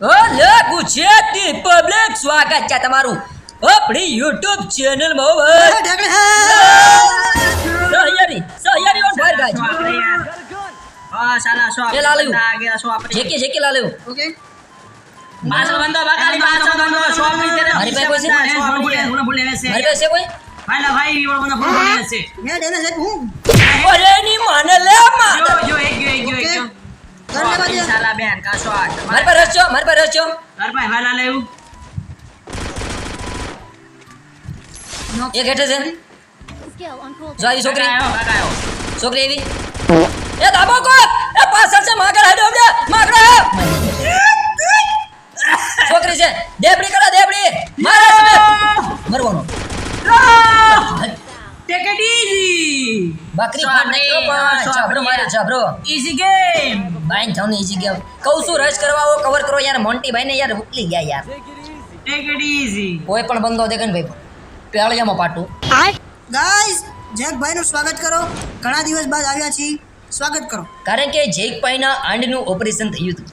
Hello Gujarati public સ્વાગત છે તમારું આપણી યુટ્યુબ ચેનલમાં સહયારી સહયારી ઓન ફાયર ગાઈસ હા સાલા શો એ લાલ્યું. આ ગયા શો આપણે જેકે જેકે લાલ્યો ઓકે. પાછળ બંધો બકાલી પાછળ બંધો સો આપણી તરફ મારી ભાઈ કોઈ છે? શો બોલે તરફ હુને ભૂલે છે કોઈ ભાઈ ના ભાઈ એવો બંધો બોલે છે મેં ડેને સાહેબ હું. અરે ની માને લે જો જો એક ગયો એક ગયો એક ગયો. સાલા બેન શો આ? મારી પાસે રસ છો મારી પાસે રસ છો. તાર ભાઈ ભાઈ લેવું એક હેઠે છે. Skill on cooldown. જો આવી છોકરી એવી એ દાબો કો એ પાછળ છે હેડો માગડ છોકરી છે. દેબડી કરો દેબડી. મારે છે મરવાનો. ટેક ઇટ ઈઝી બકરી ફાડ નાખ્યો પણ છાબરો મારે છાબરો ઈઝી ગેમ બાઈન થાઉને ઈજી ગયા કહું છું રશ કરવા આવો કવર કરો યાર મોન્ટી ભાઈ ને યાર ઉકલી ગયા યાર. ટેક ઇટ ઈઝી કોઈ પણ બંધો દેખે ને ભાઈ પેળિયામાં પાટું. ગાઈસ જેક ભાઈ નું સ્વાગત કરો. ઘણા દિવસ બાદ આવ્યા છીએ. સ્વાગત કરો. કારણ કે જેક ભાઈના આંડનું ઓપરેશન થયું હતું.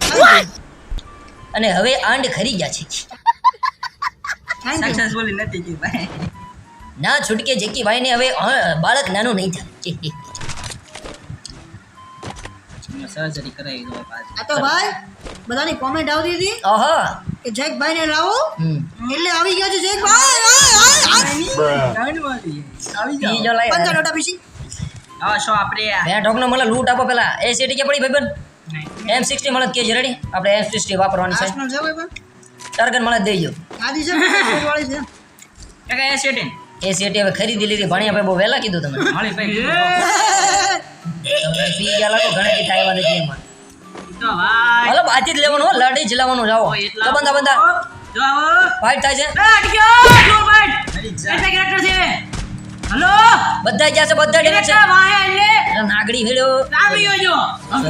અને હવે આંડ ખરી ગયા છે. સક્સેસફુલી નથી ભાઈ ના છૂટકે જેકી ભાઈને હવે બાળક નાનું નહીં થાય. સર્જરી કરાવી દો પાછી. આ તો ભાઈ બધાની કોમેન્ટ આવતી હતી ઓહો કે જેક ભાઈ ને લાવો એટલે આવી ગયો છે જેક ભાઈ આય, આય, આય. ઈ જો લાય પંદર નોટા પીસી. હા શો આપણે બે ઢોકનો મને લૂટ આપો પેલા. એ સીટી કે પડી ભાઈબન એમ સિક્સટી મળે કે રેડી આપણે એમ સિક્સટી વાપરવાની છે. ટાર્ગેટ મળે દઈ ગયો આદી છે વાળી છે. કાકા એ સીટી એ સીટી હવે ખરીદી લીધી. ભણી આપણે બહુ વહેલા કીધું તમે ભાઈ પી ગયા લાગો ઘણા કીધા આવ્યા નથી એમાં. હલો બાજી જ લેવાનું હો, લડી જ લેવાનું જાઓ. તો બંદા બંદા આવો થાય છે. એ અટક્યો જો ભાઈ. એટલે કેરેક્ટર છે. હલો. બધા ગયા છે બધા ડેમેજ છે. વાહે એટલે નાગડી ગયો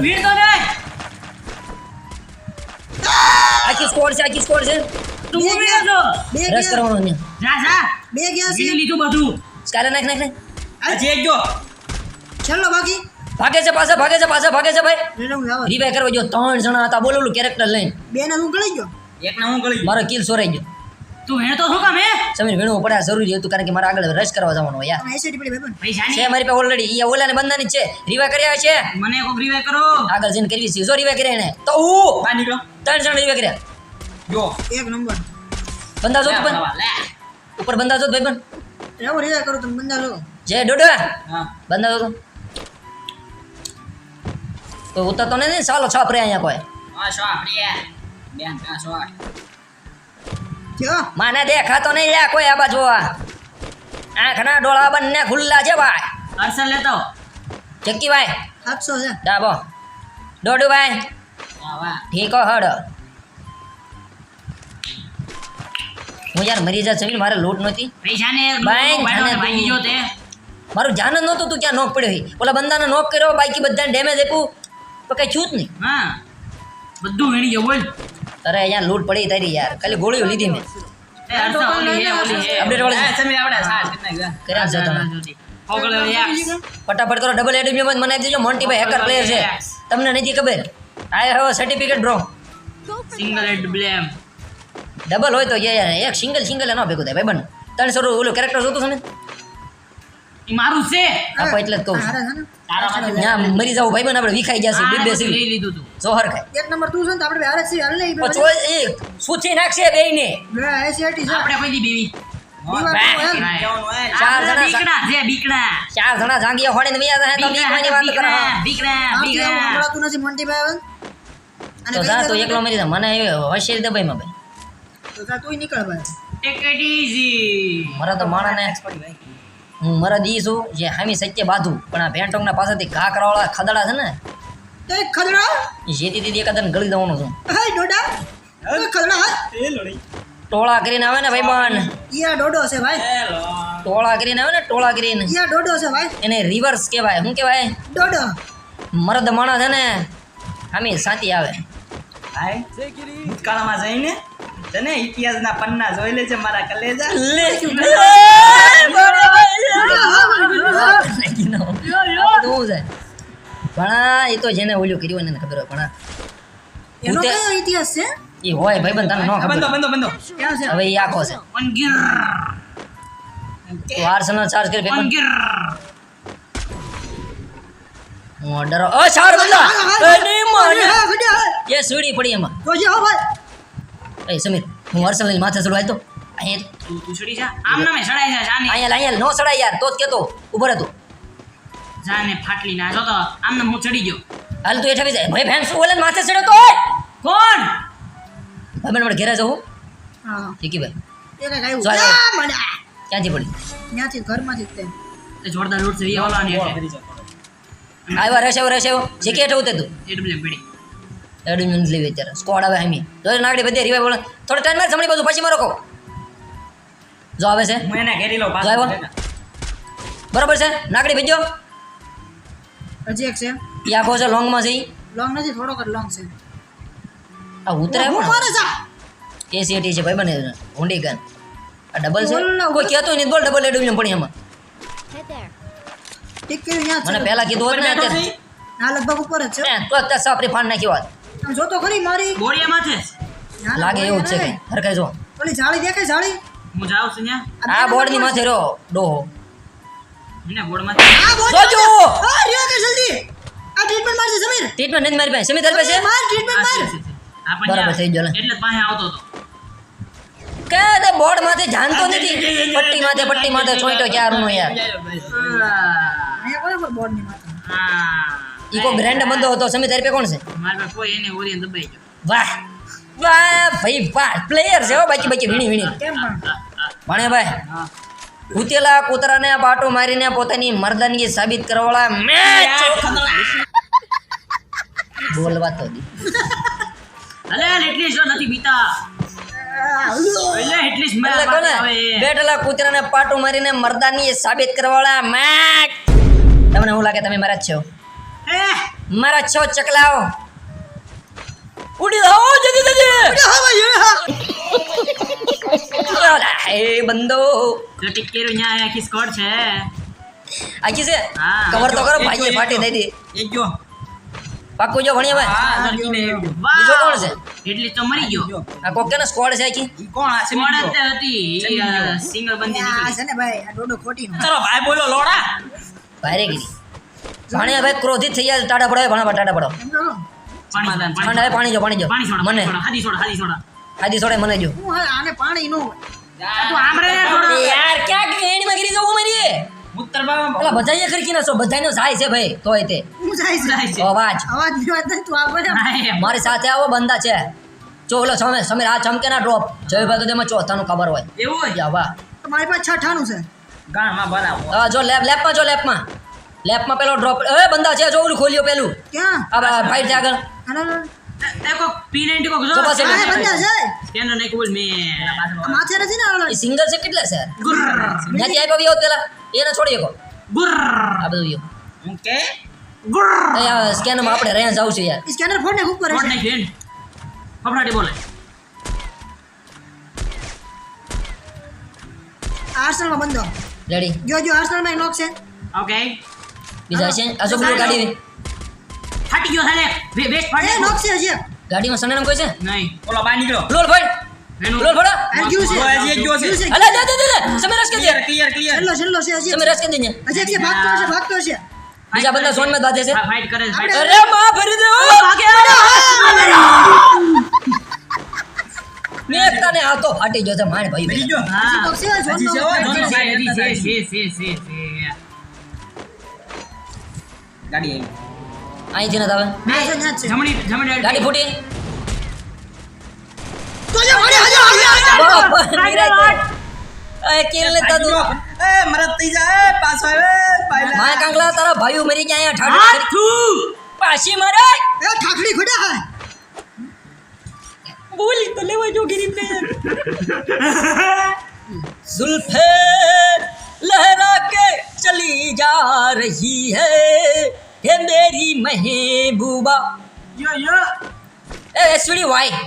ભીડ તો નહીં આખી સ્કોર છે આખી સ્કોર છે. તું બે રસ કરવાનો ને જા જા. બે ગયા છે. લીધું બધું. સ્કાલે નાખ નાખ નાખ. આ જે જો. છેલ્લો બાકી. ભાગે છે પાછા ભાગે છે પાછા ભાગે છે ભાઈ. રીવાય કરવા જો ત્રણ જણા હતા. બોલો ઓલું કેરેક્ટર લઈને. બે ને હું ગળી ગયો? એક ને હું ગળી મારો કિલ સોરાઈ ગયો. તું વેણતો તો શું કામ હે? સમીર વેણવું પડે આ જરૂરી હતું કારણ કે મારે આગળ રશ કરવા જવાનું યાર. છે મારી પાસે ઓલરેડી એ ઓલાને બંધાની છે. રીવાય કર્યા છે. મને કોક રિવાય કરો. આગળ જઈને કરવી છે. જો રીવાય કર્યા એને. તો હું બહાર નીકળો. ત્રણ જણા રીવાય કર્યા. જો. એક નંબર. બંધા જો પણ. ઉપર બંધા જો ભાઈ પણ રેવો રેવા કરો તમે બંધા લો. જય ડોડા હા. બંધા જો તો ઉતરતો નથી ચાલો છોપરે અહીંયા કોઈ. માને દેખાતો નહીં લ્યા કોઈ આ બાજુ આંખ આંખના ડોળા બંને ખુલ્લા છે ભાઈ. અરસલ લેતો ચક્કી ભાઈ સાતસો છે. ડાબો. દોડુ ભાઈ ઠીકો હડ હું યાર મરી જા સમીર મારે લોટ નહોતી. મારું જાન જ નહોતું તું ક્યાં નોક પડ્યો ઓલા બંદાને નોક કર્યો બાકી બધાને ડેમેજ આપ્યું. તો કઈ છું જ નહીં. હા. બધું વીણી ગયો બોલ. અરે અહીંયા લૂટ પડી તારી યાર. ખાલી ગોળીઓ લીધી મેં. ફટાફટ કરો ડબલ એડમિશન મને આપી દેજો. મોન્ટી ભાઈ હેકર પ્લેયર છે. તમને નથી ખબર? I have certificate bro single head blame double હોય તો યાર? એક સિંગલ સિંગલ એનો ભેગું થાય. ભાઈ બન. ત્રણસો ઓલું કેરેક્ટર જોતું છે ને? ઈ મારું છે. આપો એટલે છે. ને? મરી જાવ ભાઈ બન આપણે વિખાઈ જશે છે બે બે લઈ લીધું તું. જોહર ખાય. એક નંબર તું છે ને આપણે હારે છે હાલ નહીં પછી ઓય એ સૂચી નાખશે બેયને. એસી છે. આપણે કોઈ દી બેવી ચાર જણા છે ચાર જણા જાંગીયા તો વાત કરો નથી. અને તો જા તો એકલો મરી જા. મને દબાઈમાં ભાઈ તો જા તુંય નીકળ ભાઈ. ટેક ઇટ ઈઝી મારા તો માણસને હું મરદ ઈ છું જે હામી સત્ય બાધું. પણ આ ભેંટોકના પાસેથી ઘા કરવાવાળા ખદડા છે ને તે ખદડા? એ જેથી તેથી એકાદને ગળી દેવાનો છું. હાય ડોડા એ ખદડા હા? ટોળા કરીને આવે ને ભાઈબાન યા ઈયા ડોડો છે ભાઈ. ટોળા કરીને આવે ને ટોળા કરીને. ઈયા ડોડો છે ભાઈ. એને રિવર્સ કહેવાય. શું કહેવાય? ડોડો. મરદ માણસ છે ને હામી સાતી આવે. હાય. કાળામાં જઈને તને ઇતિહાસના પન્ના જોઈ લેજે મારા કલેજા. લે પણ એ તો જેને ઓલ્યું કર્યું એને ખબર હોય પણ એનો કયો ઇતિહાસ છે? એ હોય ભાઈ બંધ તને ન ખબર બંધો બંધો બંધો. ક્યાં છે? હવે એ આખો છે. આર્સેનલ ચાર્જ કરી પેપર ઓનગીર હું ડરો ઓ ચાર બંદા એ માને. હા, એ સુડી પડી એમાં. જોજે હો ભાઈ. એ સમીર હું આર્સેનલની માથે ચડવા તો. અહીંયા તું છડી જા. આમ નામે સડાય જા જાને. અહીંયા અહીંયા નો સડાય યાર તો જ કેતો. ઊભો રહે તું જાને ફાટલી ના જો તો આમ નામ હું ચડી ગયો. હાલ તું હેઠા જાય. ભાઈ ઓલે ને માથે ચડ્યો તો? ઓય કોણ? ભાઈ મને ઘેરે જવું. હા. ઠીકી ભાઈ. ક્યાંથી પડી? ત્યાંથી ઘરમાંથી જ તે. તે જોરદાર લૂટ છે એ ઓલા ને આવ્યા રહેશે રહેશે. જે શીખી હેઠે ઉતર તું. એટલે પડી. એડું નોંધ લેવી અત્યારે. સ્કોડ આવે હામી. જો નાગડી બધી રિવાઈ બોલે થોડો ટાઈમ માર જમણી બાજુ પછી મારો કહો. જો આવે છે. હું એને ઘેરી લઉં જો બરોબર છે? નાગડી ભેજો. હજી એક છે. આખો છે લોંગમાં છે લોંગ નથી થોડો કર લોંગ છે. આ ઉતરે હું પણ મારે છે એસીટી છે ભાઈ બને. હોન્ડી ગન. આ ડબલ છે? ના, કોઈ કહેતો નહીં બોલ ડબલ એડું પડી એમાં. મને પહેલા કીધું હોત ને અત્યારે. ના લગભગ ઉપર જ છે. તો અત્યારે સાપરી ફાડ નાખી હોત. આમ જોતો ખરી મારી. ના, ના, લાગે એવું છે નહીં. કઈ જો. ઓલી જાળી દેખાય જાળી? હું જાઉં છું ત્યાં? આ બોર્ડની માથે રો ડોહો. એને બોર્ડ માથે આ બોર્ડ જોજો! રહ્યો કે જલ્દી? આ ટ્રીટમેન્ટ મારશે સમીર. ટ્રીટમેન્ટ નથી મારી પાસે. સમીર તારી પાસે? માર ટ્રીટમેન્ટ માર. બરાબર થઈ ગયો એટલે જ પાસે આવતો હતો. કે તે બોર્ડ માથે જાણતો નથી. પટ્ટી માથે પટ્ટી માથે છોઈટો ક્યારનો યાર? અહીંયા બોર્ડની માથે. હા. ઈ કો ગ્રેન્ડ બંધો હતો સમી તારી પે કોણ છે? મારા પાસે કોઈ એને ઓરિયન દબાઈ ગયો. વાહ. વાહ ભાઈ વાહ. પ્લેયર છે હો બાકી બાકી વીણી વીણી. કેમ ભણે ભાઈ ઉતેલા કૂતરાને પાટો મારીને પોતાની મર્દાનગી સાબિત કરવાળા મેચ બોલવા તો દી. અલે એટલી જો નથી બીતા. બેઠેલા કૂતરાને પાટો મારીને મર્દાની સાબિત કરવાવાળા મેચ તમને શું લાગે તમે મારા જ છો? મારા છો ચકલાઓ. ઉડી જાઓ જલ્દી જલ્દી હા ભાઈ હા. ઓલા, એ બંદો. જો ટીકેરું ન્યા આખી સ્કોડ છે. આખી છે? હા. કવર તો કરો ભાઈએ ફાટી દઈ દે. એક જો. પાકું જો ભણીએ ભાઈ. હા બીજો કોણ છે? એટલે તો મરી ગયો. આ કોક કેનો સ્કોડ છે આખી. કોણ? આ સ્કોડ જ હતી. સિંગલ બંદી આ નીકળી. છે ને ભાઈ આ ડોડો ખોટી ચલો ભાઈ બોલો લોડા. ભારે ગીરી. ભણ્યા ભાઈ ક્રોધિત થઈ ગયા ટાટા પડો ભણા ટાટા પડો. પાણી ઠંડા હવે પાણી જો પાણી જો. મને. પાણી સોડા હાદી સોડા હાદી સોડા સોડે મને જો. આને પાણી નો યાર ક્યાં એણીમાં ગીરી જવું મારી. પેલા બધાઈએ ખરકી ના છો બધાનો સહાય છે ભાઈ તોય તે. હું જાય છે. જાય છે. અવાજ. મારી સાથે આવો બંદા છે. ચોલો ઓલો સમે સમીર આ ચમકે ના ડ્રોપ જયભાઈ તો તેમાં ચોથાનું ખબર હોય. એવું હોય? વાહ. મારી પાસે છઠાનું છે. ગાણમાં હા, જો લેબ લેબમાં જો લેબમાં લેબમાં પેલો ડ્રોપ એ બંદા છે જોઉં ઓલું ખોલ્યો પેલું? ક્યાં? આ ફાઈટ છે આગળ. હાલો, હાલો. એ કોક P90 કોક જો જો એ બંધા છે. મેં માથે નથી ને છે કેટલા છે? પેલા. એને છોડી આ બધું આ સ્કેનમાં આપણે રેન્જ આવશે યાર. સ્કેનર ફોન ને ઉપર ફફડાટી બોલે. આર્સેનલમાં બંધો રેડી જો જો આર્સેનલમાં નોક છે. ઓકે બીજા છે? આ જો પેલું ગાડી ફાટી ગયો સાલે વે વેસ્ટ એ ફાટી નોક છે. હજી. એક. ગાડીમાં સનેનામ કોઈ છે? નહીં. ઓલો બહાર નીકળો. લોલ ફાઈટ એનું. લોલ ફોડો. આ ગયું છે. જો, હજી એક ગયો છે. ગયું છે. અલે દે દે દે દે. સમીર રસ કે દે ક્લિયર ક્લિયર છેલ્લો છેલ્લો છે હજી. એક. સમીર રસ કે દે ને હજી એક છે ભાગતો હશે ભાગતો હશે. બીજા બંદા સોનમાં દાદે છે. ફાઇટ કરે છે fight અરે માં ભરી દે. ઓ મેં તને આ તો ફાટી ગયો છે માણ ભાઈ. કરી જો હજી હા. કોક છે જોન હજી છે, હો, નો. જોન હજી છે. છે. હજી છે, છે, છે, છે, છે. ગાડી આવી. અહીં જઈને આવે જમણી જમણી ગાડી ફૂટી. તો જો હડે હજો એ કેલ લે તું એ મરત થઈ જાય પાછો આવે પાયલા. લહેરા चली जा रही है ये मेरी महबूबा યો, યો. એ સીડી વાય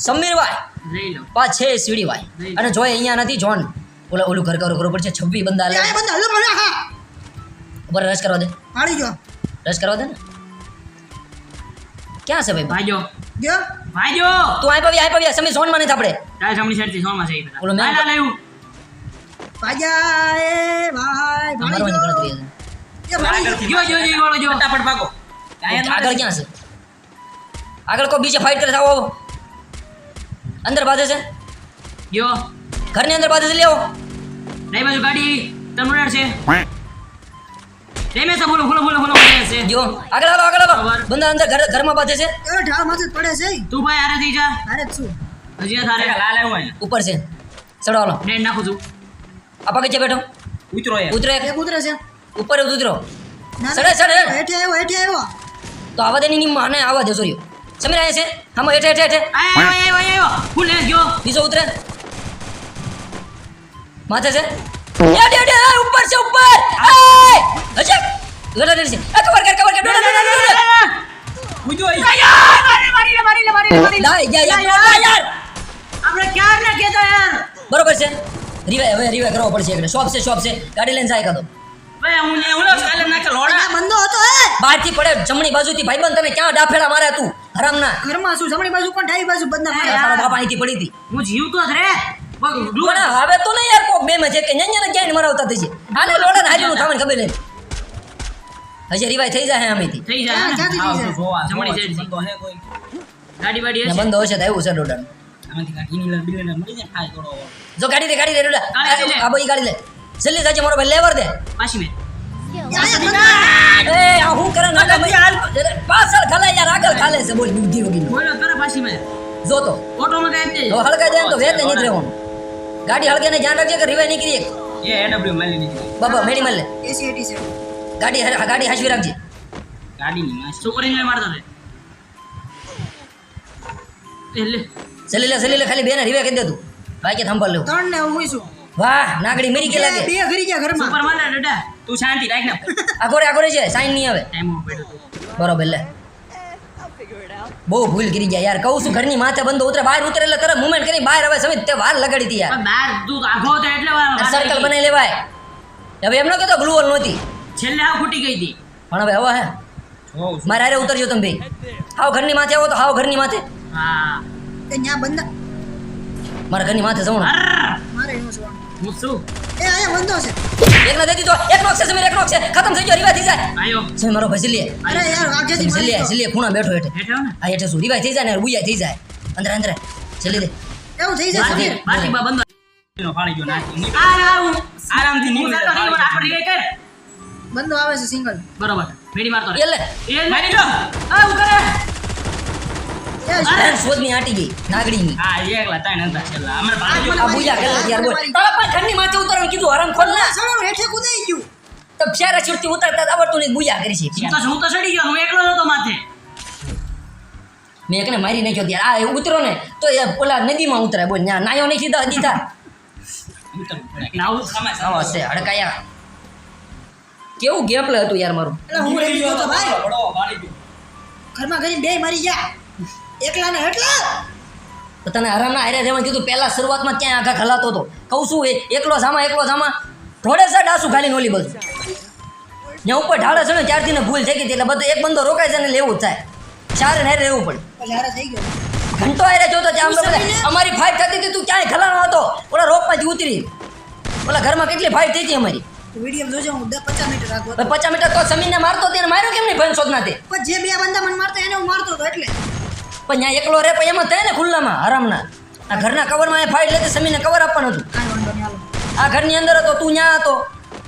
સમીર વાય લઈ લો પાછે સીડી વાય અને જોય અહીંયા નથી જોન ઓલા ઓલું ઘર ઘર ઉપર છે છવ્વી બંદા લે એ આ બંધા હલો મને હા ઉપર રસ કરવા દે પાડી ગયો રસ કરવા દે ને ક્યાં છે ભાઈ ભાઈઓ ગયો ભાઈજો તું આઈ પવ્યા આઈ પવ્યા સમી ઝોનમાં નથી આપણે તારે જમણી સાઈડ થી સોમાં છે એ બધા ઓલો મેં- હાલ, હાલ, આવ્યું. ભાગ્યા એ ભાઈ મારવાની ગણતરી છે. જો, જો, જો, વાળો જો. ફટાફટ ભાગો. આગળ ક્યાં છે? આગળ કોઈ બીજે ફાઇટ કરે આવો. અંદર બાંધે છે. જો, ઘરની અંદર બાજે છે લેવો બાજુ ગાડી ટર્મિનેટ છે. રેમેશ બોલો બોલો બોલો બોલો છે. જો. આગળ આવો આગળ આવો બંદા અંદર ઘર ઘરમાં બાંધે છે. એ ઢાળ માથે પડે છે. તું ભાઈ આરે થઈ જા. જ શું હજી આ તારે લાલ આવ્યો ઉપર છે. ચડો હાલો. ને નાખું છું. આ પગે બેઠો. ઉતરો ઉતરો એક. ઉતરે છે. ઉપર ઉતરો. સડે, સડે. હેઠે આવ્યો હેઠે આવ્યો. તો આવા દે ની માને આવા દે સોરી. સમજ આયા છે? હમ હેઠે હેઠે હેઠે. આયો આયો આયો ફૂલ લેસ ગયો. બીજો ઉતરે. માથે છે? એડ, એડ, એડ, ઉપર છે ઉપર. એય! હજે દે છે. એ કવર કર કવર કર. ડોડા ડોડા ડોડા ઉજો મારી મારી લે મારી મારી મારી લે. યાર યાર, યાર. આપણે ક્યાં ના કેતો યાર? બરોબર છે. રીવાય હવે રિવાય કરવો પડશે એકને. શોપ છે શોપ છે. ગાડી લઈને જાય કાતો ભાઈ હું ને હું કાલે નાખે લોડા. બંધો હતો હે બહારથી પડે જમણી બાજુથી ભાઈબંધ તને ક્યાં ડાફેડા મારે તું? હરામના ઘરમાં શું? જમણી બાજુ પણ ડાબી બાજુ બંધા એ તારો બાપ અહીંથી પડી હતી. હું જીવતો જ રે. પગ ડૂબ પણ હવે તો નહીં યાર કોક બે માં છે કે ન્યા ને ક્યાંય મરાવતા થઈ છે આને લોડા હાજરનું થવાનું ખબર નહીં. હજી રીવાય થઈ જાય આમેથી. થઈ જાય. ક્યાંથી થઈ જાય? જમણી સાઈડથી. ગાડી ને હશે. બંધ હશે તો આવ્યું છે ડોડાનું જો ગાડી દે ગાડી દે ડોડા ગાડી લે. આ બોઈ ગાડી લે. જલ્દી જાજે મારો ભાઈ લેવર દે. પાછી મેં. એ આ હું કરે? નાગા ભાઈ. પાછળ ખાલે યાર આગળ ખાલે છે બોલ બુદ્ધિ વગી બોલો કરે પાછી મેં. જો તો. ઓટોમાં કઈ દે જો હળગાઈ દે ને તો વેત નહીં રહેવાનું ગાડી હળગે ને ધ્યાન રાખજે કે રીવાય નીકળી એક. એ એડબ્લ્યુ મારી લીધી બાબા મેડી મલ લે. એસી એટી છે ગાડી હર- ગાડી હાજવી રાખજે. ગાડીની માં છોકરીને મારતા તે એ લે. જલ્દી લે જલ્દી લે ખાલી બેને રીવાય કહી દે તું. બાકી સંભાળ લેવું. ત્રણ ને હું છું વાહ નાગડી મરી ગઈ લાગે. બે ઘરી ગયા ઘરમાં. સુપર માના ડડા તું શાંતિ રાખ ને. આગોરે આગોરે છે સાઈન નહીં આવે. ટાઈમ બરોબર લે. બહુ ભૂલ કરી ગયા યાર. કહું છું ઘરની માથે બંધ ઉતરે બહાર ઉતરે એટલે તરત મુવમેન્ટ કરી બહાર હવે સમિત તે વાર લગાડી હતી યાર. બહાર તું આઘો તો એટલે વાર સર્કલ બનાવી લેવાય. હવે એમનો કેતો ગ્લુ ગ્લુઅલ નહોતી. છેલ્લે આ ફૂટી ગઈ હતી. પણ હવે હવા હે મારે હારે ઉતરજો તમે ભાઈ. હાવ ઘરની માથે આવો તો હાવ ઘરની માથે. હા. ન્યા બંધા મારા ઘરની માથે મારે હું શું? એ બંધો છે. એક ના દે દીધો. એક નોક છે સમીર એક નોક છે. ખતમ થઈ ગયો રીવાય થઈ જાય. આયો. સમીર મારો ભાઈ જલ્દી અરે યાર જલ્દી જલ્દી ખૂણા બેઠો હેઠે. હેઠો ને. આ હેઠે શું? રીવાય થઈ જાય ને બુયા થઈ જાય. અંદર અંદર. જલ્દી દે. એવું થઈ જશે બાટી બાટી બા બંધ. ફાળી ગયો નાખી. આ આ આરામથી નીકળ તો નહીં પણ આપણે રિવાઈ કર બંધો આવે છે સિંગલ. બરોબર. મેડી મારતો રે એ મારી લો. આ હું કરે શોધની આટી ગઈ નાગડીની. હા એકલા તાણ હતા. છેલ્લા અમે ભાગ્યો આ બુયા કરે યાર બોલ. તારા પણ ઘરની માથે ઉતારવાનું કીધું હરામ ખોલ ના. સડો હેઠે કૂદાઈ ગયું. તો ચારે છૂટથી ઉતારતા આવડતું નહીં બુયા કરી છે. તો હું તો ચડી ગયો હું એકલો હતો માથે. મેં એકને મારી નાખ્યો ત્યારે. આ ઉતરો ને તો એ ઓલા નદીમાં ઉતરાય. બોલ ના નાયો નહીં સીધા દીધા. નાવું હડકાયા. કેવું ગેમ પ્લે હતું યાર મારું? એટલે હું રેડી ગયો તો ભાઈ. ઘરમાં ઘરી બે મારી ગયા. એકલા ને એટલા તો તને હરામના હારે રહેવાનું કીધું પહેલાં શરૂઆતમાં ક્યાં આખા ખલાતો હતો? કહું છું એ એકલો જામા એકલો જામા થોડે સા ડાસુ ખાલી નોલી બધું. જ્યાં ઉપર ઢાળે છે ને ત્યારથી ને ભૂલ થઈ ગઈ એટલે બધું એક બંદો રોકાય છે ને લેવું જ થાય. ચારે ને રહેવું પડે. થઈ ગયો. ઘંટો ત્યાં આમ તો બધા અમારી ફાઇટ થતી હતી તું ક્યાંય ખલાનો હતો? ઓલા રોપમાંથી ઉતરી. ઓલા ઘરમાં કેટલી ફાઇટ થઈ હતી અમારી? વીડિયો જોજો હું પચાસ મિનિટ રાખો. પચાસ મીટર તો સમીરને મારતો તેને માર્યો કેમ નહીં ભન શોધના તે જે બે બંદા મને મારતા એને હું મારતો હતો એટલે. પણ ત્યાં એકલો રે પણ એમાં થાય ને ખુલ્લામાં આરામના. આ ઘરના કવરમાં એ ફાઇટ લેતી સમીને કવર આપવાનું હતું. આ ઘરની અંદર હતો તું ત્યાં હતો.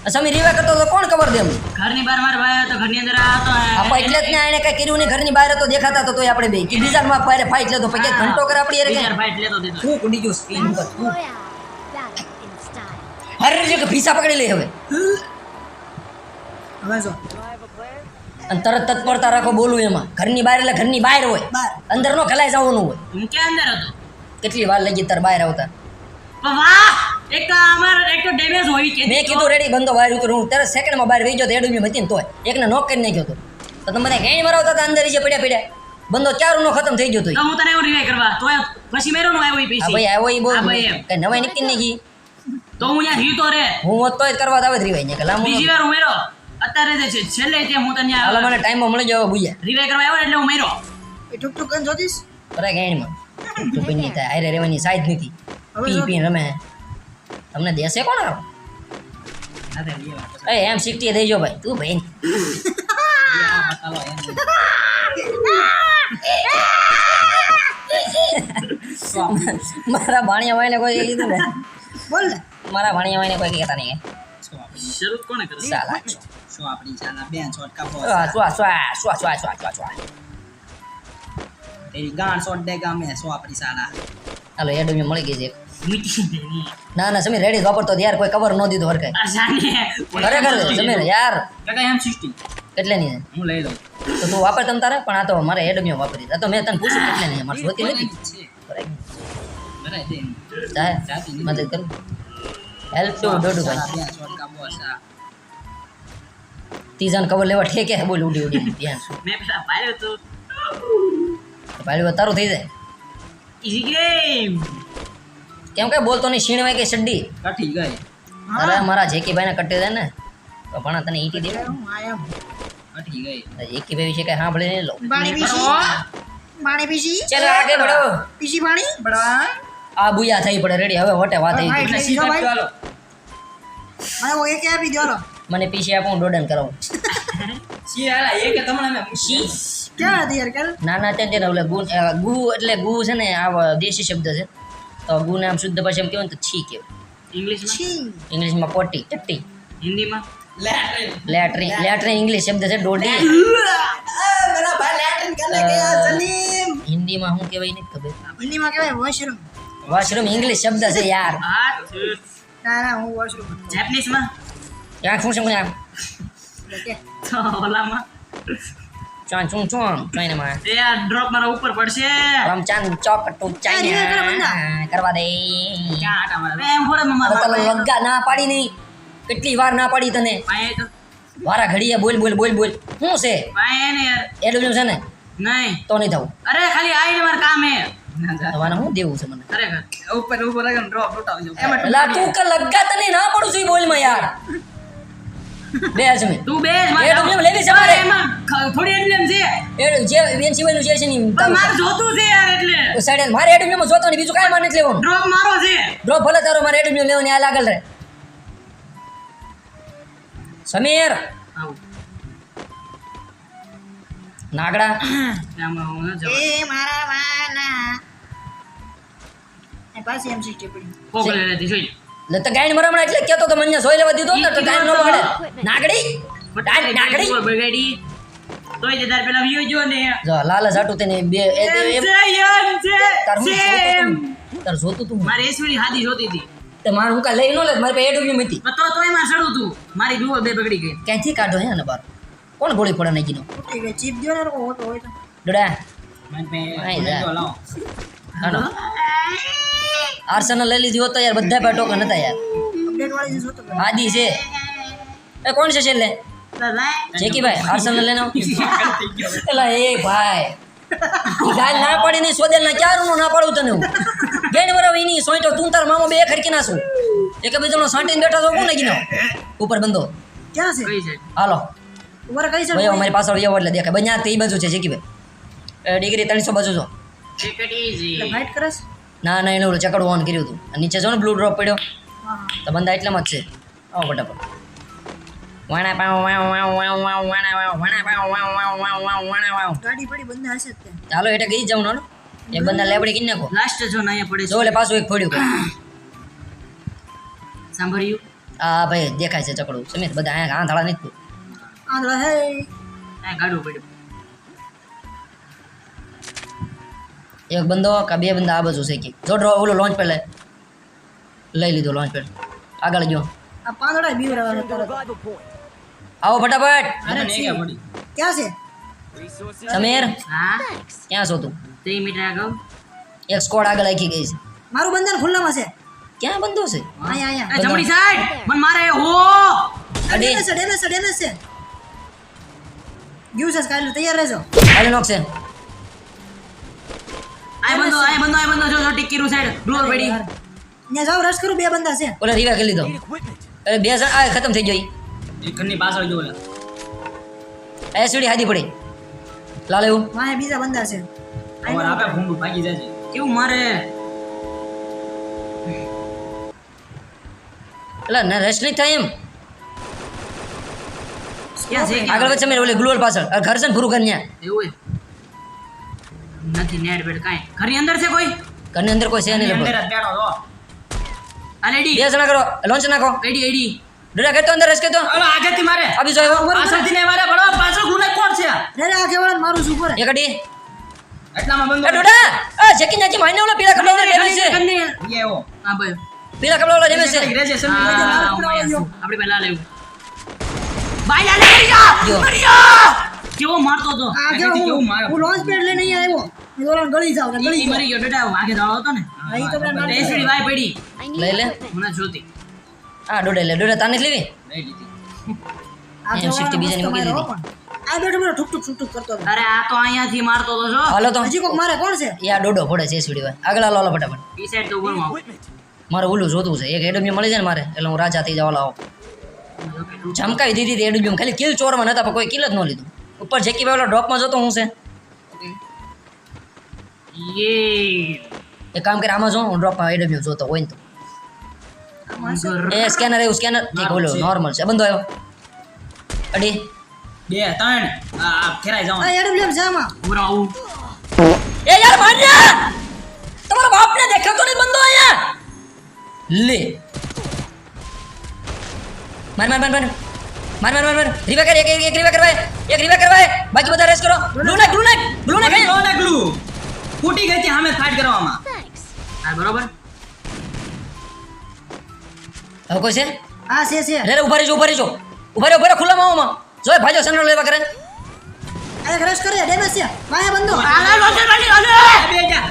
આ સમીર રીવા કરતો તો કોણ કવર દે એમ ઘરની બહાર મારા ભાઈ હતો ઘરની અંદર આ હતો આપણે એટલે જ ને એને કઈ કર્યું નહીં ઘરની બહાર હતો દેખાતા તો તોય આપણે બે. કે બીજા માં ફાઇટ ફાઇટ લેતો પછી ક્યાંક ઘંટો કરે આપણી યાર ફાઇટ લેતો દીધો હું કુડી ગયો સ્ક્રીન ઉપર. હર જે ભીસા પકડી લે હવે. હવે જો. અને તરત તત્પરતા રાખો બોલું એમાં. ઘરની બહાર એટલે ઘરની બહાર હોય. અંદર નો ખલાઈ જવાનું હોય. હું ક્યાં અંદર હતો? કેટલી વાર લગી તાર બહાર આવતા? વાહ! એક તો અમાર એક તો ડેમેજ હોય કે. મેં કીધું રેડી બંધો બહાર ઉતરું. હું તરત સેકન્ડમાં બહાર વહી ગયો તો એડમી હતી ને તોય. એકને નોક કરી નાખ્યો હતો. તો તમે મને ગેણ મરાવતા હતા અંદર જે પડ્યા પડ્યા. બંધો ચારું નો ખતમ થઈ ગયો તો તો હું તને એવું રિવાઈ કરવા. તો પછી મેરો નો આવ્યો ઈ પીસી ભાઈ આવ્યો ઈ બોલ. કઈ નવાઈ નીકળી નહીં તો હું ત્યાં રીતો રે હું હોત જ કરવા જ રિવાઈ. ને કે લાંબુ બીજી વાર હું મેરો. અત્યારે જે છે છેલ્લે જે હું તને હાલો મને ટાઈમમાં મળી જાવ બુયા. રિવાઈ કરવા આવ્યો એટલે હું મેરો એ ટૂંક કન જોતીસ અરે બરાબરમાં ચૂપી નહીં થાય આરે રેવાની સાઈડ નથી. પી પી રમે. તમને દેશે કોણ આવો? અરે એમ સિક્સટી દેજો ભાઈ તું ભાઈ. મારા ભાણિયા ભાઈને કોઈ કીધું ને. બોલ મારા ભાણિયા ભાઈને કોઈ કહેતા નહીં. શરૂ કોણે કરે સાલા શું મળી ગઈ ના ના રેડી વાપરતો યાર કોઈ ન દીધો હરકે ખરેખર સમીર યાર. કાકા નહીં તો તું વાપર તમ તારે પણ આ મારે એડમિયો વાપરી તો મેં તને પૂછ્યું મારે મદદ કરું. ત્રીજાને કવર લેવા ઠેકે હે બોલ ઉડી ઉડી ધ્યાન. મેં પેલા પાડ્યો તો. પાડ્યો તારું થઈ જાય. ઈઝી ગેમ કેમ કે બોલતો નહીં શીણવાય કે સડ્ડી કાઠી ગઈ. અરે મારા જેકી ભાઈને કટે દે ને તો ભણા તને ઈટી દે. હું આયા કઠી ગઈ. જેકી ભાઈ વિશે કઈ સાંભળી નહીં લો. પાણી પીસી? પાણી પીસી? ચાલ આગે બડો પીસી પાણી બડા આ બુયા થઈ પડે રેડી. હવે હોટે વાત આવી ગઈ. મને ઓ એકે આપી દો. મને પીસી આપું ડોડન કરાવું. સી હાલા એ કે તમને મેં શી ક્યાં હતી યાર કાલ? ના ના ત્યાં ત્યાં ઓલે ગુ ગુ એટલે ગુ છે ને આ દેશી શબ્દ છે. તો ગુ નામ શુદ્ધ ભાષામાં કહેવાય ને તો છી કહેવાય ઇંગ્લિશમાં? છી. ઇંગ્લિશમાં પોટી ચટ્ટી હિન્દીમાં? લેટ્રિન. લેટ્રિન લેટ્રિન ઇંગ્લિશ શબ્દ છે ડોડી મેરા ભાઈ લેટ્રિન કરને ગયા સલીમ હિન્દીમાં શું કહેવાય નહીં ખબર. હિન્દીમાં કહેવાય વોશરૂમ. વોશરૂમ ઇંગ્લિશ શબ્દ છે યાર. ના ના હું વોશરૂમ. જેપનીઝમાં? યાર શું શું આમ કે તો ઓલામાં ચાન ચું ચું ચાઈને માં એ આ ડ્રોપ મારા ઉપર પડશે રમ ચોક ટુ ધીરે કરો બંદા. ચાઇના કરવા દે ક્યાં આટા મારા એમ ફોડે હવે મારા તને લગ્ગા ના પાડી નહીં કેટલી વાર ના પાડી તને ભાઈ તો વારા ઘડીએ બોલ બોલ બોલ બોલ શું છે ભાઈ એને યાર એડબ્લ્યુ છે ને નહીં તો નહીં થવું અરે ખાલી આઈને માર કામ હે તમારે શું દેવું છે મને ખરેખર ઉપર ઉપર આગળ ડ્રોપ ઉઠાવજો એમાં લા તું કે લગ્ગા તને ના પડું છું બોલમાં યાર બે છે તું બે મારે. એ ડુંગળી લેવી છે મારે. એમાં થોડી એડમિશન છે. એ જે બેન સિવાયનું જે છે ને પણ મારે જોતું છે યાર એટલે. સાઈડ મારે એડબ્લ્યુમાં જોતો ને બીજું કાઈ મારે નથી લેવાનું. ડ્રોપ મારો છે. ડ્રોપ ભલે તારો મારે એડબ્લ્યુ લેવાની આ લાગલ રે. સમીર. નાગડા. ન. એ મારા વાલા. એ પાછી એમ પડી. જોઈ એટલે તો ગાયન મરામણા એટલે કહેતો તો મને સોય લેવા દીધો ને તો ટાઈમ ન બગડે નાગડી? નાગ- નાગડી? બગાડી. તોય તાર પેલા વ્યૂ જો ને. જો લાલચ જાટુ તને બે એ એમ છે તાર હું જોતું તાર જોતું તું મારે એસવીની હાદી જોતી હતી. તે માર હું કા લઈ ન લે મારી પાસે એડબ્લ્યુ હતી. તો તોયમાં સડું તું. મારી જુઓ બે બગડી ગઈ. ક્યાંથી કાઢો હે ને બાર? કોણ ગોળી પડે નઈ તૂટી ચીપ દો ને હોતો હોય તો. ડડા. મને પે આઈ જા. હાલો. આર્સેનલ લઈ લીધી હોત તો યાર બધા પાસે ટોકન હતા યાર. અપડેટ વાળી જે જોતો હતો. આદિ છે. એ કોણ છે છેલ્લે? જેકી ભાઈ આર્સેનલ લઈને એલા એ ભાઈ. ગાલ ના પાડી નહીં સોદેલ ના ક્યારનું ના પાડું તને હું? ગેડ બરાબર એની સોઈટો તું તાર મામો બે ખરકી નાસું એક બીજાનો સાંટીને બેઠા છો કોણ નાખી નાખો? ઉપર બંધો. ક્યાં છે? હાલો. ઉપર કઈ છે ભાઈ અમારી પાછળ એવો એટલે દેખાય. બન્યા તે બાજુ છે જેકી ભાઈ ડિગ્રી ત્રણસો બાજુ છો. ફાઇટ કરસ ના ના એને ચકડું ઓન કર્યું હતું. અને નીચે જો ને બ્લુ ડ્રોપ પડ્યો. તો બંદા એટલામાં જ છે. આવો ફટાફટ. વાણા પાવ વાવ વાવ વાવ વાવ વાણા વાવ વાણા પાવ વાવ વાવ વાવ વાવ વાણા વાવ ગાડી પડી બંધ હશે ત્યાં. ચાલો એટલે ગઈ જાઉં ને એ બંદા લેબડી કરી નાખો. લાસ્ટ જો ના અહીંયા પડે જો એટલે પાછું એક ફોડ્યું સાંભળ્યું? હા ભાઈ દેખાય છે ચકડું. સમીર બધા અહીંયા આંધળા નથી. આંધળા હે. આ ગાડું પડ્યું. એક બંદો કા બે બંદા આ બાજુ છે કે. જો ડ્રો ઓલો લોન્ચ પેલે લઈ લીધો લોન્ચ પેડ આગળ ગયો આ પાંદડા બીવરાવા છે તરત. આવો ફટાફટ. મને નહીં ક્યાં પડી ક્યાં છે? સમીર હા? ક્યાં છો તું? ત્રીસ મિનિટ આગળ. એક સ્કોડ આગળ આખી ગઈ છે. મારું બંધન ખુલ્લામાં છે. ક્યાં બંધો છે? અહીંયા અહીંયા. એ જમણી સાઈડ મને મારે હો. અડી. ડેમેજ છે ડેમેજ છે ડેમેજ છે. ગયું છે કાલે તૈયાર રહેજો. હાલે નોક છે આય આ બંદો જો જો ટીકીરું સાઈડ ગ્લોર પડી ત્યાં જાવ રશ કરું બે બંદા છે. ઓલા રીવા કરી લીધો અરે બે જણ આ ખતમ થઈ ગઈ. એ ઘરની પાછળ જો એસડી હાદી પડી. લાલે હું. વાહે બીજા બંદા છે. ઓર આપે ભૂંડું ભાગી જશે કેવું મારે? એટલે ના રશ નહીં થાય એમ. આગળ વચ્ચે મેં ઓલે ગ્લુઅલ પાછળ. ઘર છે ને પૂરું ઘર ત્યાં એવું? નથી નેટ બેટ કાંઈ. ઘરની અંદર છે કોઈ? ઘરની અંદર કોઈ છે નહીં અંદર બેઠો છો. આ લેડી બે જણા કરો લોન્ચ નાખો. એડી એડી ડોડા કરતો અંદર રશ કરતો ઓલો આગળથી મારે. આ બીજો આવ્યો. પાછળથી ને મારે પડો. પાછો ગુને કોણ છે? આ? રે રે આ કેવળ મારું શું એક અડી. એટલામાં બંધ ડોડા આ જેકી નાચી માઈને ઓલા પીળા કપડા અંદર ડેમેજ છે કન્ની એવો હા ભાઈ. પીળા કપડા ઓલા ડેમેજ છે. લેજો. આપણે પહેલા લેવું. ભાઈ લા લઈ જા કેવો મારતો તો આ કેવું હું લોન્ચ પેડ લઈને આવ્યો. મેં ગળી જાવ ગળી ઈ મરી ગયો ડોડા વાગે દાડો હતો ને. હા, તો મેં મારી વાય પડી. લઈ લે. મને જોતી. હા ડોડા લે ડોડા તાને લેવી લઈ લીધી. આ એમ કેવળ 60 બીજાની મૂકી માર્યો આ બેઠો બેઠો ઠુક ઠુક ઠુક ઠુક કરતો અરે આ તો અહીંયાથી મારતો હતો જો. હાલો તો. હજી કોક મારે કોણ છે? યા ડોડો ફોડે છે સીડી ભાઈ આગળ હાલો હાલો ફટાફટ. ઈ સાઈડ તો ઉપર મારે ઓલું જોતું છે. એક એડમિયમ મળી જાય ને મારે એટલે હું રાજા થઈ જવા લાવો ચમકાવી દીધી હતી ખાલી કિલ ચોરમાં નતા પણ કોઈ કિલ જ ન લીધું. ઉપર જેકી ભાઈ ડ્રોપમાં જોતો હું છે. ये एक काम कर अमेजोन ड्रॉप पर एडब्ल्यू जो तो હોય ને તો એ સ્કેનર એ સ્કેનર ઠીક બોલો નોર્મલ છે બંધો આવ્યો અડી બે ત્રણ આ ફેરાઈ જાવ આ એડબ્લ્યુ જામાં ઉરા આવું એ યાર માન્યા તમારો બાપ ને દેખા તો નહીં બંધો અહીંયા લે માર માર માર માર मार मार मार मार रिवा कर एक एक रिवा करवाए एक रिवा करवाए बाकी बता रेस करो ग्लू ना ग्लू ना ग्लू ना ग्लू ફૂટી ગઈ હતી સામે ફાઇટ કરવામાં. હા બરોબર. હવે કોઈ છે? હા છે છે. અરે રે ઊભા રહેજો ઊભા રહેજો. ઊભા રહો ઊભા રહો ખુલ્લા માવામાં જોય ભાજો સનરો લેવા કરે. અરે એક કરે ડેમેજ છે. માયા બંધો. આલા લોજે વાલી આ આલે બે જા.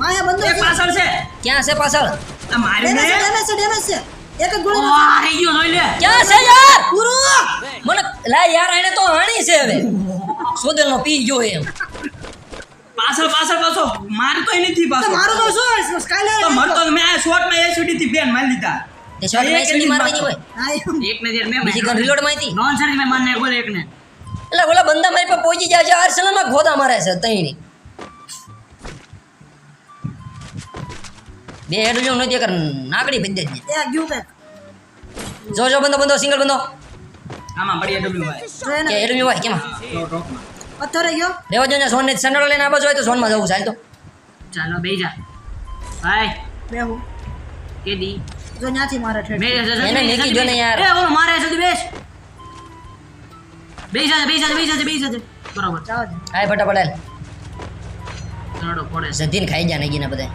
માયા બંધો એક પાછળ છે. ક્યાં છે પાછળ? આ મારી ને ડેમેજ છે ડેમેજ છે. એક જ ગોળી ઓ આ ગયો જોઈ લે. ક્યાં છે યાર? પૂરું મને લા યાર એને તો હાણી છે હવે. સોદલ નો પી ગયો એમ. પાછળ પાછળ પાછો મારતો નથી પાછો મારો તો શું કાલે તો મરતો મેં આ માં એસડી થી બેન મારી લીધા. તે શોર્ટ મેચની મારવાની હોય. એક ને મે બીજી ગન રિલોડમાં હતી. નોન સર મે મારને બોલે એક ને એટલે ઓલા બંદા મારી પર પહોંચી જાય છે આર્સેનલમાં ગોદા મારે છે તઈની બે હેડ જો નથી કર નાકડી ભેજ એ ગયું જો જો બંદો બંદો સિંગલ બંદો. આમાં કે હોય કેમાં? પથ્થરે ગયો. રેવા જો સોન ને સંડળ લઈને આ હોય તો સોનમાં જવું ચાલ તો. ચાલો બે જા. ભાઈ બેહું. કેદી? જો ન્યાથી મારે ઠેઠ. મે એને નેકી જો ને યાર. એ ઓલો મારે સુધી બેસ. બેસી જા બેસી જા બેસી જા બેસી જા બરાબર. ચાલો આય ફટાફટ હાલ ચડો પડે છે. જધીને ખાઈ જા ને બધા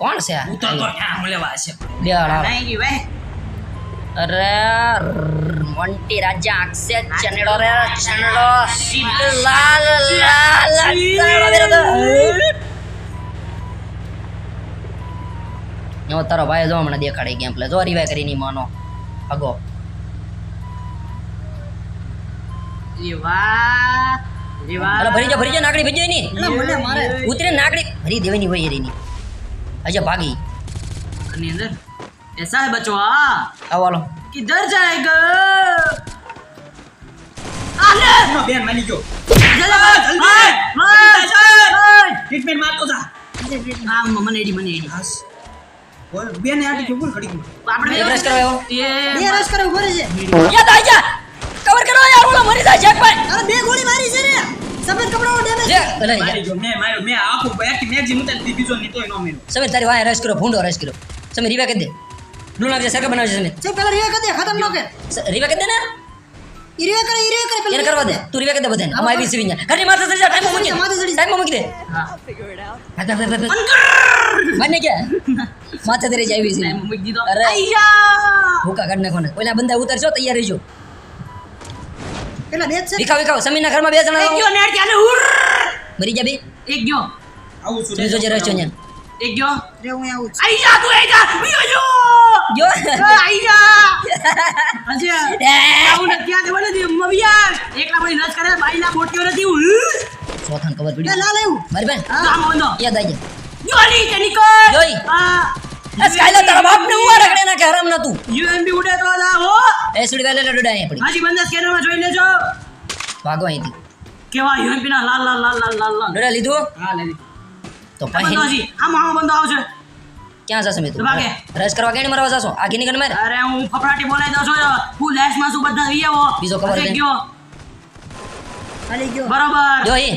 કોણ છે આ? ઉતર તો ક્યાં હું છે બે આ. નહીં ગઈ ભાઈ. અરે મોન્ટી રાજા આક્ષે ચનેડો રે ચનેડો લાલ લાલ ચનેડો એવો તારો ભાઈ જો હમણાં દેખાડે ગેમ પ્લે જો રિવાય કરીને માનો. અગો વાહ અરે ભરી જા ભરી જા નાકડી ભરી ની મને મારે. ઉતરે નાકડી. ભરી દેવાની હોય એની અજે ભાગી. અને અંદર? ऐसा है बचवा। अब वालो किधर जाएगा आले ना बहन मैं नहीं क्यों जल्दी मार मार। ट्रीटमेंट मार तो जा। हां मम्मा नेडी मने नेडी। बस। બોલ બે ને આટી જોગુલ ખડી ગયો આપણે રશ કરાવ્યો બે રશ કરાવ ઊભો રહેજે યાદ આ જા કવર કરો યાર ઓલો મરી જાય જેક ભાઈ અરે બે ગોળી મારી છે રે સફેદ કપડાનો ડેમેજ મારી જો મે માર્યો મે આખો બેક મેગઝીન ઉતારી દીધી નીતો એનો મેનો સફેદ તારી વાય રશ કરો ભૂંડો રશ કરો સમે રીવા કરી દે બ્લુ નાખજે સરખા બનાવજે સમીર સર પેલા રીવે કરી દે ખતમ નો કે. રીવે કરી દે ને? રીવે કરે રીવે કરે પેલા કરવા દે. તું રીવે કરી દે બધાને. અમાય બી સીવી ઘરની માથે સડી જા ટાઈમ મૂકી માથે સડી ટાઈમ મૂકી દે. હા. મને કે? માથે તરી જાવી છે મૂકી દીધો. અરે. અય્યા ભૂકા કાઢ નાખો ને. ઓલા બંદા ઉતરજો તૈયાર રહેજો. પેલા બે છે. વિખાવ વિખાવ. સમીરના ઘરમાં બે જણા ગયો નેડ ચાલે ઉર! મરી જા બે? એક ગયો. આવું છું જોજો જરા છો ને એક ગયો. રે હું આવું છું. આઈ તું આઈ જા! મિયો જો. આઈ જા. આજે આવું ક્યાં દેવા નથી મવિયા એકલા ભાઈ રસ કરે ભાઈ ના મોટ્યો નથી હું ચોથાન કવર પડી ના લેવું મારી બેન. ના મોનો યાદ આવી જાય જોલી તે નિકોલ જોઈ. આ સ્કાઈલર તારા બાપ ને ઉવા રગડે ના કેરમ ન તું યુએમબી ઉડે તો લા હો. એ સુડી ગાલે લડડા અહીં પડી. હાજી બંદા સ્કેનરમાં જોઈ લેજો ભાગો અહીંથી. કેવા યુએમપી ના લાલ લાલ લાલ લાલ લાલ લીધું? હા લીધું. તો પછી આમ આમ બંદો આવશે. ક્યાં જશે મિત્રો? રસ કરવા ગેડી મારવા જશો? આ ગીની મારે અરે હું ફફડાટી બોલાઈ દઉં છું. હું લેશમાં છું બધા વિયાવો બીજો ખબર છે ગયો. ખાલી ગયો. બરાબર. જો એ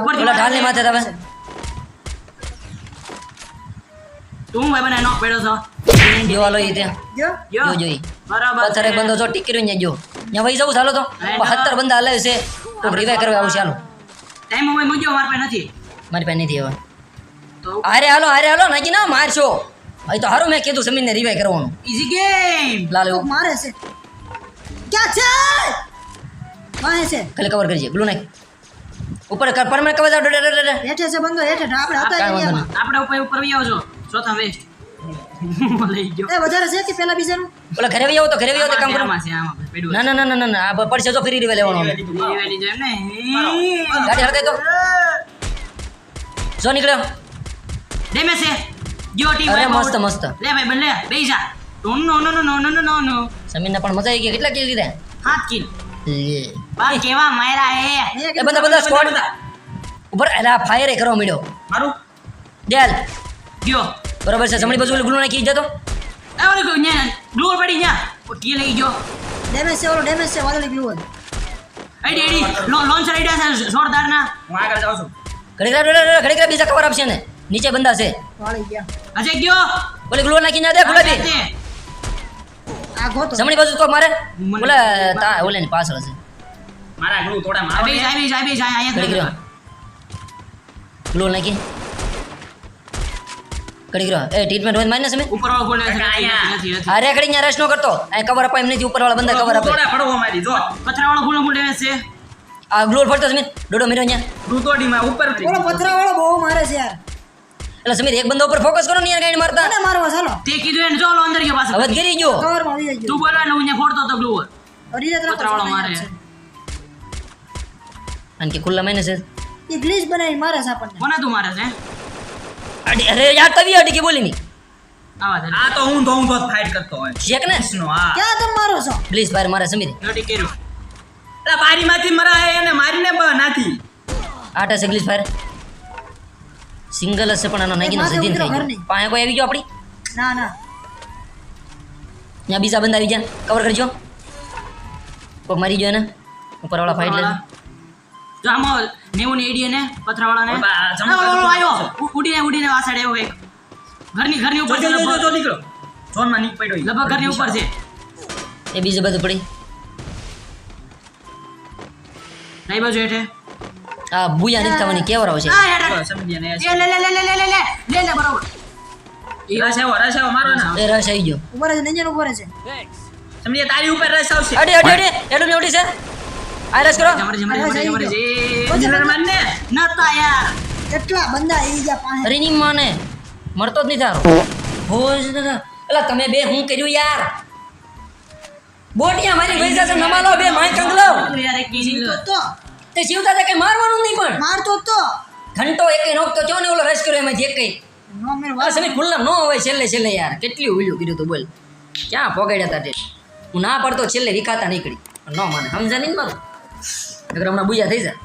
ઉપરથી ઢાલ ને માથે તમે. તું ભાઈ મને નોક પડ્યો છો. જો આલો ઈ તે જો. જો. જો બરાબર. પથરે બંધો છો ટીકરી ને જો. ન્યા વઈ જાવ ચાલો તો. 72 બંધા હલાય છે. તો રિવાઈ કરવા આવું ચાલો ટાઈમ હવે મુજો માર પાસે નથી. મારી પાસે નથી હવે હારે હાલો હારે હાલો નાખી ના મારશો. અહીં તો હારું મેં કીધું સમીરને રિવાય કરવાનું. ઈઝી ગેમ લાલ મારે છે. ક્યાં છે? વાહે છે. ખાલી કવર કરજે. ગ્લુ નાખ. ઉપર કર પરમાનન્ટ કવર જાવ ડે ડે હેઠે છે બંધો હેઠે. આપણે હતા એરિયામાં આપણે ઉપર ઉપર વી આવજો ચોથા વેસ્ટ એ વધારે છે કે પેલા બીજાનું? ઓલા ઘરે વહી આવો તો ઘરે આવો તો કામ કરો. ના ના ના ના ના ના આ પડશે તો ફરી રિવાય લેવાનો હવે. લીધું. છે. ને ગાડી હળગાઈ તો જો નીકળ્યો. લે મેસે. જ્યોતિ ભાઈ મસ્ત મસ્ત. લે ભાઈ બને. બેસી જા. નો નો નો નો નો નો નો સમીરના પણ મજા આવી ગઈ. કેટલા કિલ લીધા સાત કિલ લે. બા કેવા માયરા હે? એ બધા બધા સ્કોડ ઉપર એલા ફાયર એ કરવા મળ્યો મારું દેલ ગયો. બરાબર છે જમણી બાજુ ગ્લુ નાખી જતો આ ઓલી ગ્લુ ન્યા ગ્લુ પડી ન્યા. ઓટી લઈ ગયો. ડેમેજ છે ઓલો ડેમેજ છે વાદળી ગ્લુ ઓલ આઈ ડેડી લોન્ચ આઈડિયા છે જોરદાર ના હું આગળ જાઉં છું. ઘડીક ઘડીક બીજા કવર આપશે ને નીચે બંદા છે. અજય ગયો. બોલે ગ્લો નાખી ના દે ગુલાબી. આ ગોતો. જમણી બાજુ કો મારે? બોલે તા ઓલે ની પાછળ છે. મારા ગ્લો થોડા આ આવી આવી બેસ આ બેસ આ ઘડીક અહીંયા નાખી કડી ગયો એ ટ્રીટમેન્ટ હોય મારી ને સમીર ઉપર વાળો બોલે અરે કડી ન્યા રશ નો કરતો. આ કવર અપાય એમ નથી. ઉપર વાળા બંદા કવર આપે થોડા ફડવો મારી જો. પથરા વાળો ગુલો ફૂલ છે. આ ગ્લુ ફરતો સમીર ડોડો મીરો અહીંયા. ડૂતોડીમાં ઉપર ઓલો પથરા વાળો બહુ મારે છે યાર. એટલે સમીર એક બંદા ઉપર ફોકસ કરો ને યાર ગાડી મારતા. કોને મારવા ચાલો તે કીધું એને ચાલો અંદર ગયો પાછો. હવે ગરી ગયો કવરમાં આવી તું ગયો બોલવા એટલે હું અહીંયા ફોડતો તો ગ્લુ અરી તરફ પથરા મારે. અન કે ખુલ્લા મેને છે. એ ગ્લિચ બનાવી મારે છે આપણને. કોને તું મારે છે? અડી અરે યાર તવી અડી કે બોલી ની? આવા આ તો હું ધોઉં ધો ફાઇટ કરતો હોય. શેક ને? નો હા. ક્યાં તમે મારો છો? પ્લીઝ બાર મારે સમીર. નોટી કર્યું. એટલે બારીમાંથી મરા એને મારીને બ નાથી. આટા હશે ગ્લીસ ફાયર સિંગલ હશે પણ આનો નાખીને માથે થઈ ઘરની. ગયો પાસે કોઈ આવી ગયો આપણી? ના ના. ત્યાં બીજા બંધ આવી ગયા. કવર કરજો. કોક મારી ગયો ને ઉપરવાળા ફાઇટ લે જો આમાં નેવું ની એડી ને પથરા વાળા ને આવ્યો. ઉડીને ઉડીને આ સાઈડ આવ્યો એક. ઘરની ઘરની ઉપર જો, જો, નીકળો. ઝોનમાં નીક પડ્યો. લગભગ ઘરની ઉપર છે. એ બીજે બધું પડી. નહીં બાજુ હેઠે. આ બુયા નથી થવાની કેવર આવશે આ હેઠે સમજી ને. લે લે લે લે લે લે લે લે લે બરોબર રસ આવો, રસ આવો, મારો ના એ રસ આવી ગયો ઉપર છે નંજન ઉપર છે સમજી તારી ઉપર રસ આવશે અડી અડી અડી એડો ને ઉડી છે આ રસ કરો જમરે જમરે જમરે જમરે જે જમરે મારને. નતા યાર કેટલા બંદા આવી ગયા પાસે અરે ની માને મળતો જ નહીં તારો હોજ દાદા એલા તમે બે હું કર્યું યાર બોટિયા મારી ભાઈ સાથે નમાલો બે માય કંગલો તું યાર એક બીજી તો તો જીવતા હતા કઈ મારવાનું નહીં પણ. મારતો તો. ઘંટો એક નોકતો ચો ને ઓલો રસ કર્યો એમાં જે કઈ. નો આ સમી ખુલ્લા ન હોય છેલ્લે છેલ્લે યાર. કેટલી ઉલ્યું કીધું તું બોલ. ક્યાં પોગાડ્યા હતા તે? હું ના પડતો છેલ્લે વિખાતા નીકળી. ન મને. સમજા નહીં ને મારું અગર હમણાં બુજા થઈ જાય